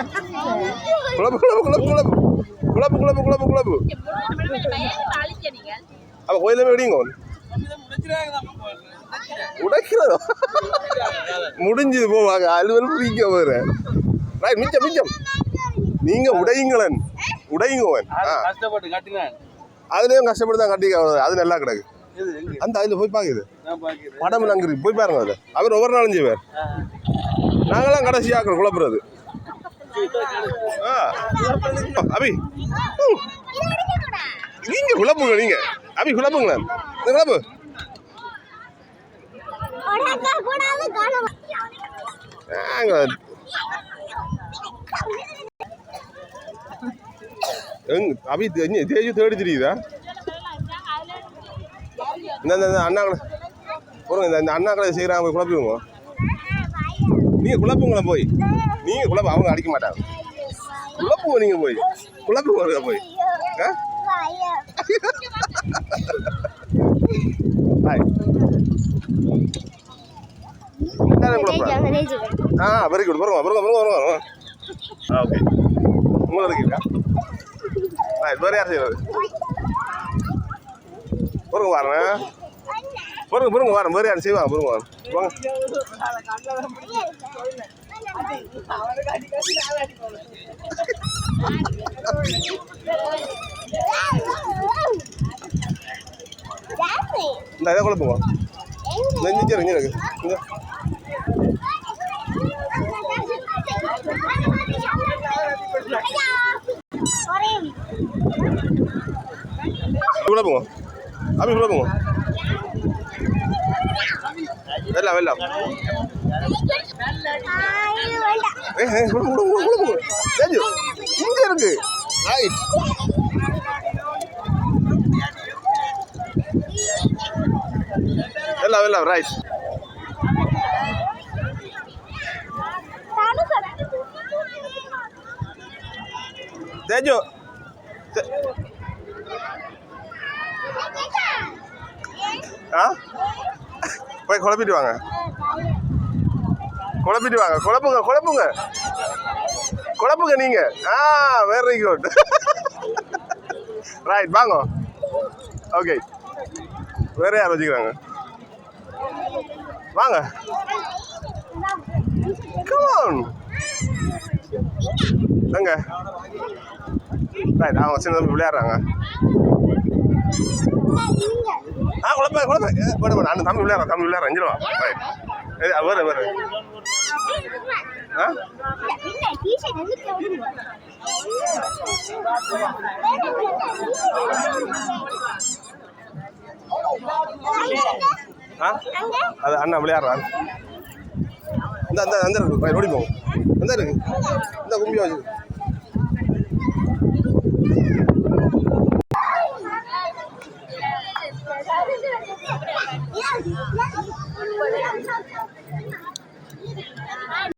குழப்பு குழப்பு குழப்பு குழப்பு குழப்பு குழப்பு குழப்பு குழப்பு அப்போ கோயிலே வெடிங்க உடைக்கிறதோ? முடிஞ்சது போவாங்க அலுவல் பிடிக்க வேறு ரைட் மிச்சம் மிச்சம். நீங்க உடையுங்களன். உடையுங்கவன் அதுலயும் கஷ்டப்பட்டு தான் கட்டி அது நல்லா கிடக்கு. அந்த அதில் போய் பாக்குது. படம் அங்கே போய் பாருங்க அதில் அவர் ஒவ்வொரு நாளும் செய்வார். நாங்களாம் கடைசி ஆக்கிறோம் குழப்புறது. அபி. நீங்க குழப்புங்க நீங்க. அபி குழப்புங்களேன் இந்த குழப்பு. அபி தே- தேஜு தேடி தெரியுதா இந்த இந்த இந்த அண்ணா கடை போடுங்க இந்த அண்ணா கடை செய்கிறாங்க போய் நீங்க குழப்பங்கள போய். நீங்க குழப்பம் அவங்க அடிக்க மாட்டாங்க. குழப்புங்க நீங்க போய். குழப்பங்க போய்? ஆ? Very good. வருங்க வருங்க வருங்க வருங்க ஆ ஓகே. உங்களை இருக்கீங்களா ஆ இது வேறு யார் செய்யறது? வருங்க வரேன். பொறுங்க பொறுங்க வரேன் வேறு யாரும் செய்வாங்க பொறுங்க வரேன் வாங்க. இந்த இதை குழப்புங்க நெஞ்சு இஞ்சி இருக்கு இருக்கு இந்த. அப்படி குழப்புங்க Vela, vela. Ay, vela. Eh, eh, vela, vela, vela. Serio. ¿Quién quiere que? Ay. Vela, vela, Bryce. Sergio. Sergio. ஆ போய் குழப்பிட்டு வாங்க குழப்பிட்டு வாங்க குழப்புங்க குழப்புங்க குழப்புங்க நீங்க ஆ வெரி குட் ரைட் வாங்க ஓகே வேற யார் வச்சுக்கிறாங்க வாங்க கமான் எங்க ரைட் அவங்க சின்ன விளையாடுறாங்க ஆ குழப்ப குழப்ப போட போட. அந்த தம்பி விளையாட தம்பி விளையாட அஞ்சிடுவா வர வர அது அண்ணா விளையாடுறான் இந்த அந்த அந்த இருக்கு. ஓடி போகும் அந்த இருக்கு. இந்த கும்பியும் வச்சு 不要挤不要挤